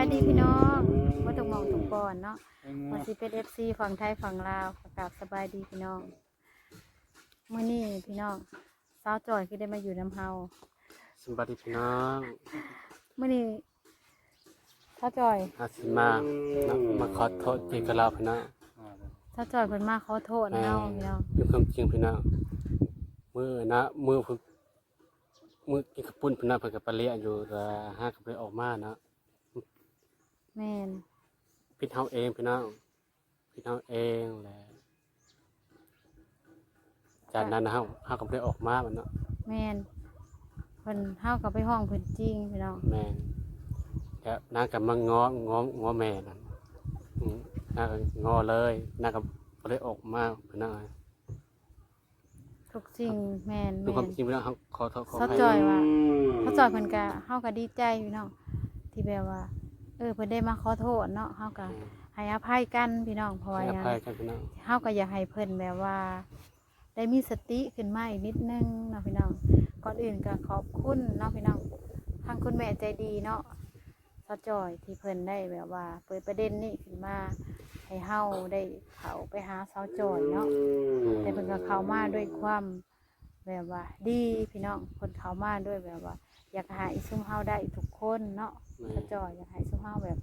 บายดีพี่น้องว่าตกหมองตกก่อนเนาะว่าสิเป็นเอฟซีฝั่งไทยฝั่งลาวประกาศสบายดีพี่น้องมื้อนี้พี่น้องสาวจอยคือได้มาอยู่น้ำเฮาสวัสดีพี่น้องมื้อนี้สาวจอยอาสิมานะมาขอโทษพี่กับเราพี่น้องสาวจอยเพิ่นมาขอโทษเฮาพี่น้องเป็นความจริงพี่น้องมือนะมือเพิ่นมือกินข้าวปุ้นพี่น้องเพิ่นกับปลาเลี้ยอยู่แต่ห้ากับไปออกมาเนาะ แม่นพี่เฮาเองพี่น้องพี่เฮาเองแหละจากนั้นนะเฮาเฮากับไปออกมามันเนาะแม่นเพิ่นเฮาก็ไปห้องเพิ่นจริงพี่น้องแม่นแล้วนางกับมาง้อง้อง้อแม่นั่นอืมนางก็ง้อเลยนางกับบ่ได้ออกมาพี่น้อง ทุกสิ่งแม่นเป็นแม่ความน จริงพี่น้องเฮาขอโทษขอสาวอภัยจอยว่าสาวจอยเพิ่นก็เฮาก็ดีใจพี่น้องที่แบบว่า เออเพิ่นได้มาขอโทษเนาะเฮาก็ให้อภัยกันพี่น้องเพราะว่าให้หอยังภัยกันพี่น้องเฮาก็อยากให้เพิ่นแบบว่า ได้มีสติขึ้นมาอีกนิดนึงเนาะพี่น้อง ก่อนอื่นก็ขอบคุณเนาะพี่น้องทางคุณแม่ใจดีเนาะสะจอยที่เพิ่นได้แบบว่า เปิดประเด็นนี้ขึ้นมาให้เฮาได้เข้าไปหาสาวจอยเนาะแต่เพิ่นก็เข้ามาด้วยความแบบว่า ดีพี่น้องเพิ่นเข้ามาด้วยแบบว่า อยากให้ซุ่มเฮาได้ทุกคนเนาะ สาวจอยอยากให้ซุมเฮาแบบ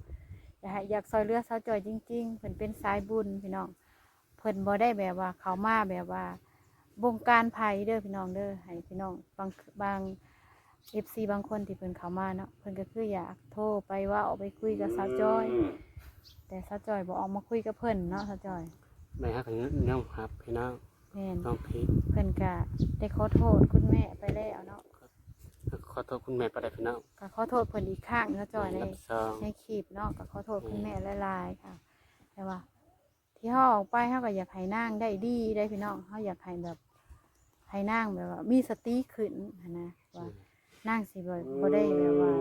อยากให้อยากซอยเรือสาวจอยจริง ๆ เพิ่นเป็นสายบุญพี่น้องเพิ่นบ่ได้แบบว่าเขามาแบบว่าบงการภัยเด้อพี่น้องเด้อให้พี่น้องบางบางเอฟซีบางคนที่เพิ่นเขามาเนาะเพิ่นก็คืออยากโทรไปว่าออกไปคุยกับสาวจอย แต่สาวจอยบ่ออกมาคุยกับเพิ่นเนาะสาวจอยแม่ฮักกันน้องครับพี่น้องแม่นน้องพีเพิ่นก็ได้ขอโทษคุณแม่ไปแล้วเนาะข อโทษคุณแม่ประเดพี่น้องก็ขอโทษเพิ่นอีกครั้งสาวจอยในรับซองในคลิปเนาะก็ขอโทษคุณแม่หลายๆค่ะ แต่ว่า ที่เขาออกไปเขาก็อยากให้นางได้ดีได้พี่น้องเขาอยากให้แบบให้นางแบบว่า มีสติขึ้นหั้นนะว่านางสิแบบบ่ได้แบบว่า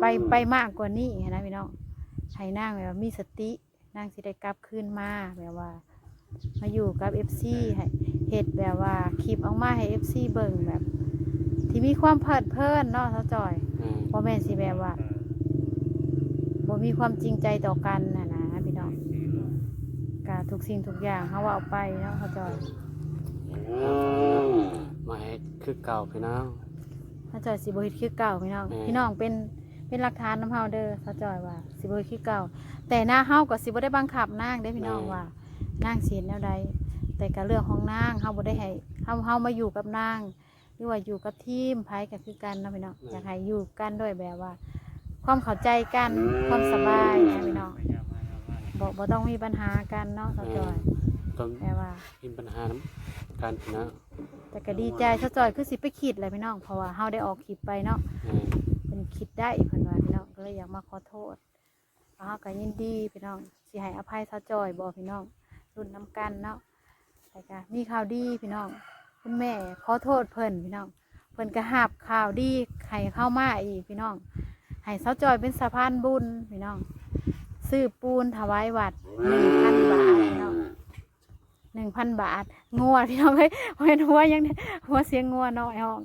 ไปไปมากกว่านี้หั้นนะพี่น้องให้นางแบบว่ามีสตินางสิได้กลับคืนมาแบบว่า มาอยู่กับเอฟซีให้เฮ็ดแบบว่าคลิปออกมาให้เอฟซีเบิ่งแบบ ที่มีความเพลิดเพลินเนาะเท่าจอยแม่บ่แม่นสิแบบว่าบ่มีความจริงใจต่อกันนะนะพี่น้องกะทุกสิ่งทุกอย่างเขาว่าเอาไปเนาะเขาจอยมาให้คือเก่าพี่น้องเขาจอยสิบ่เฮ็ดคือเก่าพี่น้องอืมพี่น้องเป็นเป็นหลักฐานนํเฮาเด้อเขาจอยว่า สิบ่เฮ็ดคือเก่า แต่หน้าเฮาก็สิบ่ได้บังคับนางเด้อพี่น้องว่านางสิเฮ็ดแนวใดแต่ก็เรื่องของนางเฮาบ่ได้ให้เฮาเฮามาอยู่กับนาง หรือว่าอยู่กับทีมไผก็คือกันเนาะพี่น้องอยากให้อยู่กันด้วยแบบว่า ความเข้าใจกันความสบายนะพี่น้องบอกบ่ต้องมีปัญหากันเนาะสาวจอยต้องแต่ว่ามีปัญหาน้ำการพี่น้องแต่ก็ดีใจสาวจอยคือสิไปคิดเลยพี่น้องเพราะว่าเฮาได้ออกคลิปไปเนาะแม่เพิ่นคิดได้เพิ่นว่าพี่น้องก็เลยอยากมาขอโทษเฮาก็ยินดีพี่น้องสิให้อภัยสาวจอยบ่พี่น้องรุ่นน้ำกันเนาะแต่ก็มีข่าวดีพี่น้อง คุณแม่ขอโทษเพิ่นพี่น้อง เพิ่นก็หับข่าวดีให้เข้ามาอีกพี่น้องให้สาวจอยเป็นสะพานบุญพี่น้องซื้อปูนถวายวัดหนึ่งพันบาทพี่น้องหนึ่งพันบาทงัวพี่น้องเฮ้ยเห็นหัวยังเนี่ยหัวเสียงงัวน้อยห้อง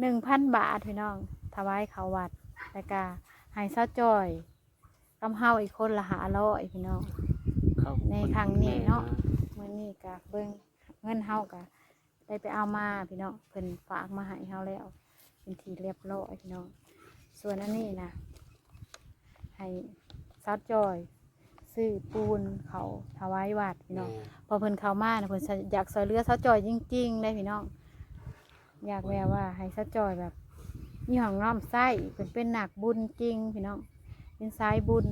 หนึ่งพันบาทพี่น้องถวายเขาวัดแล้วก็ให้เศร้าจอยกำเฮาอีกคนละหาร้อยพี่น้องเข้าในครั้งนี้เนาะมื่อนี้กะเบิ่งเงินเฮากะ ได้ไปเอามาพี่น้องเพิ่นฝากมาให้เฮาแล้ว เป็นทีเรียบร้อยพี่น้องส่วนอันนี้นะให้ซาวจอยซื้อปูนเขาถวายวัดพี่น้องพอเพิ่นเข้ามานะเพิ่นอยากซอยเรือซาวจอยจริงๆได้พี่น้องอยากแววว่าให้ซาวจอยแบบมีห้องน้ำไส้เพิ่นเป็นหนักบุญจริงพี่น้องเป็นสายบุญ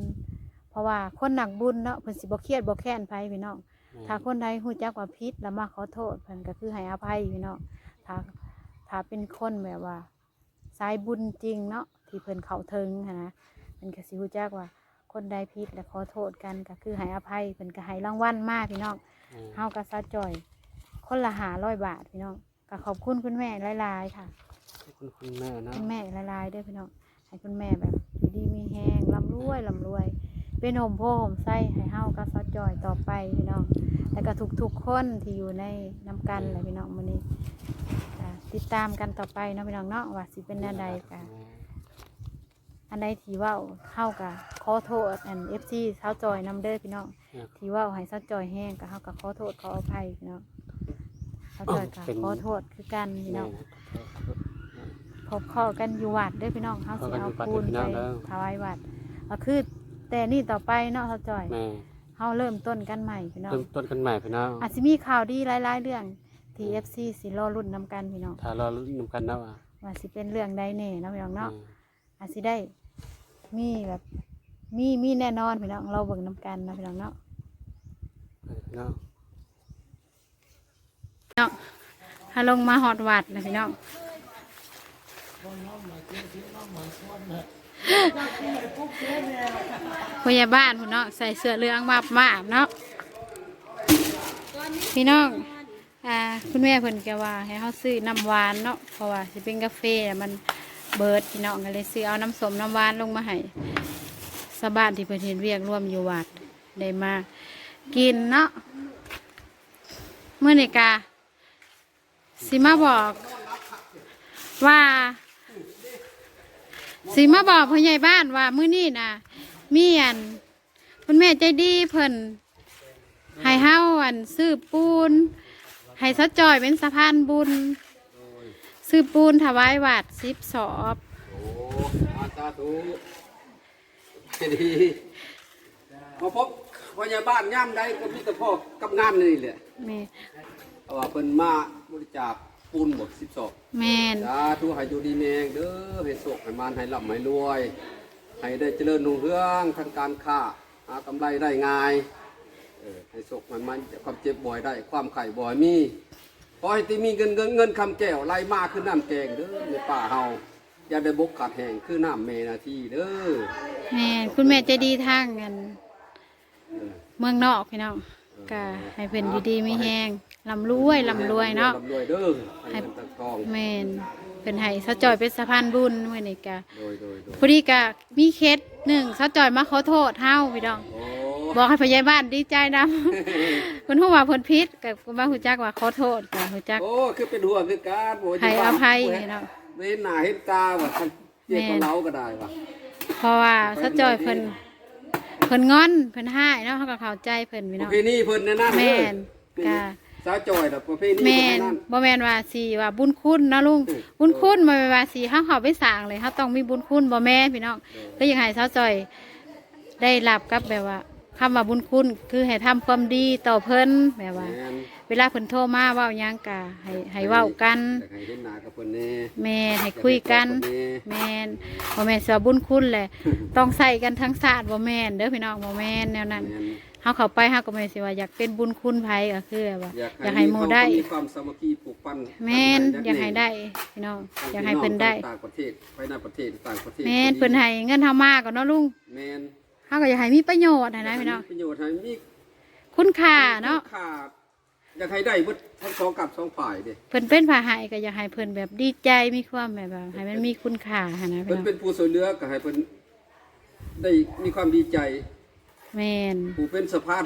เพราะว่าคนหนักบุญเนาะเพิ่นสิบ่เครียดบ่แค้นไผพี่น้อง ถ้าคนใดหูจักว่าพิษแล้วมาขอโทษเพิ่นก็คือให้อภัยพี่น้องถ้าถ้าเป็นคนแบบว่าสายบุญจริงเนาะที่เพิ่นเข้าถึงหั้นนะเพิ่นก็สิหูจักว่า คนใดพิษและขอโทษกันก็คือให้อภัยเพิ่นก็ให้รางวัลมาพี่น้องเฮาก็ซาจ่อย คนละหาร้อยบาทพี่น้องก็ขอบคุณคุณแม่หลายๆค่ะคุณคุณแม่เนาะคุณแม่หลายๆเด้วยพี่น้องให้คุณแม่แบบอยู่ดีมีแห้งร่ำรวยร่ำรวย เป็นห่มโพห่มไส้ให้เฮากับซอสจอยต่อไปพี่น้องแล้วก็ทุกๆคนที่อยู่ในน้ำกันเลยพี่น้องมื้อนี้อ่าติดตามกันต่อไปเนาะพี่น้องเนาะว่าสิเป็นแนวใดกันอันใดที่เว่าเข้ากับขอโทษอันเอฟซีเท้าจอยนำเด้อพี่น้องครับที่เว่าให้เท้าจอยแห้งกับเข้ากับขอโทษขออภัยพี่น้องเท้าจอยกับเป็นขอโทษคือกันพี่แม่น้องนะพบข้อกันอยู่วัดเด้อพี่น้องเขาสิเอาปูนพบกันอยู่วัดเด้อพี่น้ไปองเด้อถวายวัดก็คือ แต่นี่ต่อไปเนาะเท้าจอยแม่เขาเริ่มต้นกันใหม่พี่น้องเริ่มต้นกันใหม่พี่น้องอาจจะมีข่าวดีหลายๆเรื่องที่เอฟซีสิรอรุ่นนำกันพี่น้องถ้าเราลุ้นนำกันนะว่าว่าสิเป็นเรื่องใดแน่เนาะพี่น้องเนาะแม่อาจสิได้มีแบบมีมีแน่นอนพี่น้องเราเบิ่งนำกันนะพี่น้องเนาะพี่น้องเนาะถ้าลงมาฮอดวัดนะพี่น้อง พยาบ้านพี่น้องใส่เสื้อเหลืองมาบมาบเนาะพี่น้องอ่าคุณแม่เพิ่นก็ว่า ให้เขาซื้อน้ำหวานเนาะเพราะว่าสิเป็นกาแฟมันเบิดพี่น้องก็เลยซื้อเอาน้ำสมน้ำหวานลงมาให้สบ้านที่เพิ่นเห็นเรียกร่วมอยู่วัดได้มากินเนาะเมื่อนกาสิมาบอกว่า สิมาบอกพ่อใหญ่บ้านว่ามื้อนี้นะมีอันคุณแม่ใจดีเพิ่นให้เฮาอันซื้อปูนให้สะจอยเป็นสะพานบุญ ซื้อปูนถวายวัดสิบสอบโอ้อาสาธุดีมาพบพยาบ้านย่ำใดก็มีแต่พ่อกับงานนี่แหละแม่เพราะว่าเพิ่นมาบริจาค ปูนหมดสิบศพแม่นสาธุให้อยู่ดีแมงเด้อให้สุขให้มานให้ร่ำให้รวย ให้ได้เจริญรุ่งเรืองทางการค้าหากำไรได้ง่ายเออให้สุขให้มันความเจ็บบ่อยได้ ความไข่บ่อยมีขอให้ที่มีเงินเงินเงินคำแก้วไหลมาคือน้ำแกงเด้อในป่าเฮาอย่าได้บกขาดแห้งคือน้ำเมนาทีเด้อแม่นคุณแม่ใจดีทางกันเออเมืองนอกพี่น้องก็ให้เพิ่นอยู่ดีมีแฮง ลำรวยลำรวยเนาะลำรวยเด้อให้เงินตะทองแม่นเป็นให้สะจอยเป็นสะพานบุญเมื่อนี้กะโดยโดยโดยพอดีกะมีเคสหนึ่งสะจอยมาขอโทษเฮาพี่น้องโอ้บอกให้พยาบาลดีใจนำเพิ่นฮู้ว่าเพิ่นผิดกับคุณว่าฮู้จักว่าขอโทษก็ฮู้จักโอ้คือเป็นห่วงคือการโให้อภัยเห็พี่น้องเห็นหน้าเห็นตาว่ะท่านเจ็บกับเราก็ได้ว่ะเพราะว่าสะจอยเพิ่นเพิ่นงอนเพิ่นให้เนาะเฮาก็เข้าใจเพิ่นพี่ปน้ระองเพณีเพิ่นแน่นั่นแม่นเด้อค่ะ สาวจอยน่ะประเพณีแม่นเพิ่นนั่น บ่แม่นว่าสิว่าบุญคุณเนาะลุงอืมบุญคุณบ่แม่นว่าสิเฮาเข้าไปสร้างเลยเฮาต้องมีบุญคุณบ่แม่นพี่น้องก็ยังให้สาวจอยได้รับกับแบบว่าคำว่าบุญคุณคือให้ทำความดีต่อเพิ่นแบบว่า แม่นเวลาเพิ่นโทรมาเว้าหยังกะให้ให้เว้ากัน อยากให้เห็นหน้ากับเพิ่นแน่แม่นให้คุยกัน อยาให้แม่นบ่แม่นสิว่าบุญคุณแหละ ต้องใส่กันทั้งศาสตร์บ่แม่นเด้อพี่น้องบ่แม่นแนวพบกันั้นนแม่น เฮาเข้าไปเฮาก็ไม่นสิว่าอยากเป็นบุญคุณไผก็คือแบบว่าอยากอยากให้หมู่ได้มีความสามัคคีปลูกปั้นแม่นอยากให้ได้พี่น้องอยากให้เพิ่นได้ต่างประเทศไปในประเทศต่างประเทศแม่นเพิ่นให้เงินเฮามาก่อนเนาะลุงแม่นเฮาก็อยากให้มีประโยชน์หั้นนะพี่น้องประโยชน์ให้มีคุณค่าเนาะขาดอยากให้ได้เบิดทั้งสองกับสองฝ่ายเด้เพิ่นเป็นผู้ให้ก็อยากให้เพิ่นแบบดีใจมีความแบบว่าให้มันมีคุณค่าหั้นนะพี่เพิ่นน้องเป็นผู้ช่วยเหลือก็ให้เพิ่นได้มีความดีใจ แม่น ผู้เป็นสะพาน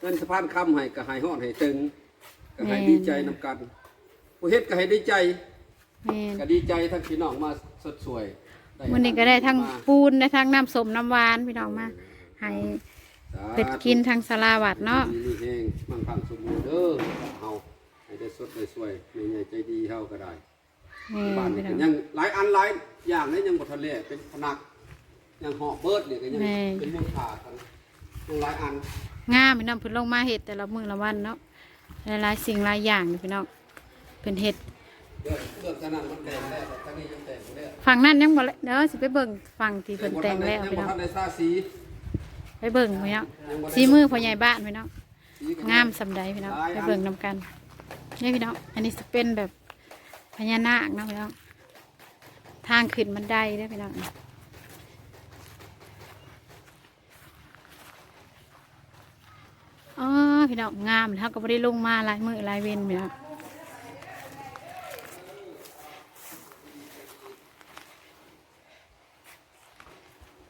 เป็นสะพานค้ำให้ก็ให้ฮอดให้ตึงก็ให้แม่น ดีใจนำกัน ผู้เฮ็ดก็ให้ดีใจ แม่นก็ดีใจทั้งพี่น้องมาสดสวยมื้อนี้ก็ได้ทั้งมาปูนได้ทั้งน้ำส้มน้ำหวานพี่น้องมาให้สาธุเพิ่นกินทั้งสลาวัดเนาะดีแห้งมั่งคั่งสมบูรณ์เด้อเฮาให้ได้สดได้สวยแม่ใหญ่ใจดีเฮาก็ได้แม่บ้านนนี่พี่น้ก็อง ยังหลายอันหลายอย่างนี่ยังบ่ทันแล้วเป็นพนักยังเหาะเบิดเนี่ยก็ยังแม่ เป็นมูลค่ากันยัง หลายอันงามพี่น้องเพิ่นลงมาเฮ็ดแต่ละมื้อละวันเนาะหลายๆสิ่งหลายอย่างนี่พี่น้องเพิ่นเฮ็ดเรื่องเรื่องขนาดมันแต่งแล้วทั้งนี้ยังแต่งบ่แล้วฝั่งนั้นยังบ่แล้วเดี๋ยวสิไปเบิ่งฝั่งที่เพิ่นแต่งแล้วยังพี่บ่น้องทันได้ทาสีไปเบิ่งพี่น้องยังบ่ได้สีมือพ่อใหญ่บ้านพี่น้องสีก็งามสำใดพี่น้องไปเบิ่งนํกันนี่พี่น้องอันนี้สิเป็นแบบพญานาคเนาะพี่น้องทางขึ้นบันไดเด้อพี่น้องอ๋อ พี่น้องงามเฮาก็บ่ได้ลงมาลายมือลายเว้นพี่น้อง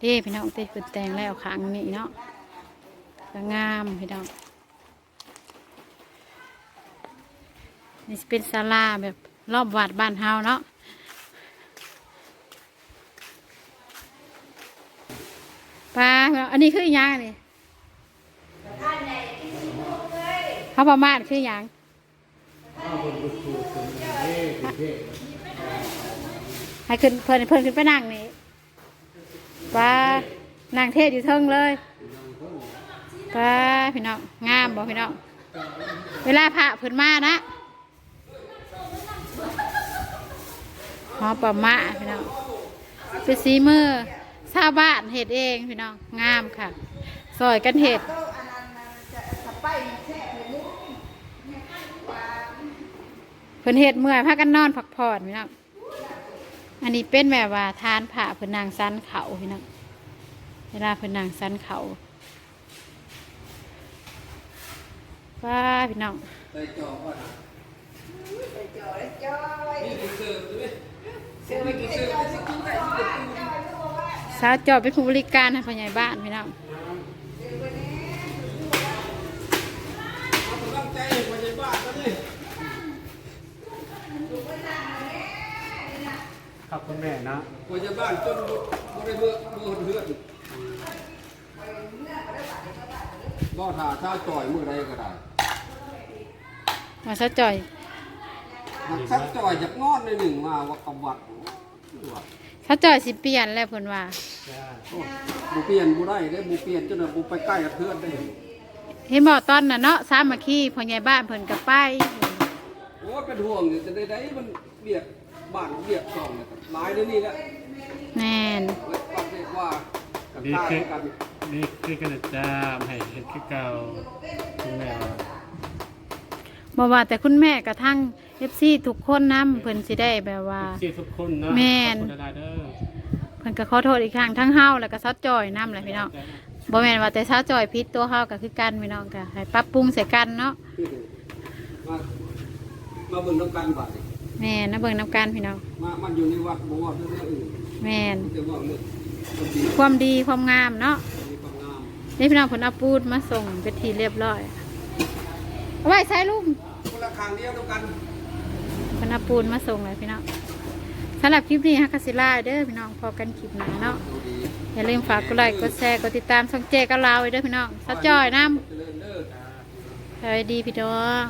เด้พี่น้องเต้เป็นแตงแล้วขางนี้เนาะก็งามพี่น้องนี่เป็นศาลาแบบรอบวัดบ้านเฮาเนาะปลาอันนี้คือหยังอัน นี้าประมาทคือยังให้ขึ้นเพิ่นเพิ่นขึ้นไปนั่งนี่ปลานางเทศอยู่เทิงเลยปลาพี่น้องงามบ่พี่น้องเวลาพระเพิ่นมานะหอปลามาพี่น้องเป็นสีมือชาวบ้านเห็ดเองพี่น้องงามค่ะซอยกันเห็ด พิ่นเฮ็ดเมื่อยพากันนอนพักผ่อนพี่น้องอันนี้เป็นแบบว่าทานผ่าเพิ่นนางสันเขาพี่น้องเวลาเพิ่นนางสันเขาว้าพี่น้องใส่จอว่าน่ะสาวจอบเป็นผู้บริการให้พ่อใหญ่บ้านพี่น้อง เอากำลังใจให้คนในบ้านก็ดิ ขอบ คุณแม่นะคนในบ้านจนบ่บ่ได้เบื่อเบื่อเฮือนบ่ถ่าถ้าจ่อยมื้อใดก็ได้มาสาวจอยมันสักจ่อยจากงอนในหนึ่งมาว่ากำวัดโอ้ยว่ะสาวจอยสิเปลี่ยนแล้วเพิ่นว่าโอ้บุเปลี่ยนบุได้ได้บุเปลี่ยนจนว่าบุไปใกล้กับเพื่อนได้เห็นบ่ตอนน่ะเนาะสามัคคีพ่อใหญ่บ้านเพิ่นก็ไปโอ้ยเป็นห่วงอยู่จะได้ได้มันเบียด บ้านเบียดซองเนี่ยครับหลายเดี๋ยวนี้แหละแม่นเว้ยฟังได้ว่ากับดีข้าขึ้นกันดีขึ้นกันนะจ้าให้เห็นคือเก่าคุณแม่ว่าบ่ว่าแต่คุณแม่กระทั่ง FC ทุกคนนํเพิ่นสิได้แบบว่าที่ทุกคนเนาะแม่น ขอบคุณหลายๆเด้อเพิ่นก็ขอโทษอีกครั้งทั้งเฮาแล้วก็ซาวจอยนํแหละพี่น้องบ่แม่นว่าแต่ซาวจอยผิดตัวเฮาก็คือกันพี่น้องก็ให้ปรับปรุงใส่กันเนาะมามาเบิ่งน้ำกันบาดนี่ แม่นนะเบิ่งนํกันพี่น้องมามันอยู่ในวัดบ่ว่าเรื่องอื่นแม่นมันจะว่าเรื่องคนดีความดีความงามเนาะมีความงามนี่พี่น้องเพิ่นเอาปูนมาส่งเป็นทีเรียบร้อยเอาไว้ใช้ลุงคนละคางเดียวเดียวกันเพิ่นเอาปูนมาส่งเลยพี่น้องสำหรับคลิปนี้ฮักกสิลาเด้อพี่น้องพอกันคลิปหน้าเนาะดูดีอย่าลืมฝากกดไลค์กดแชร์กดติดตามช่องเจกับเราไว้เด้อพี่น้องซะจอยน้เจริญเด้อำสวัสดีพี่น้อง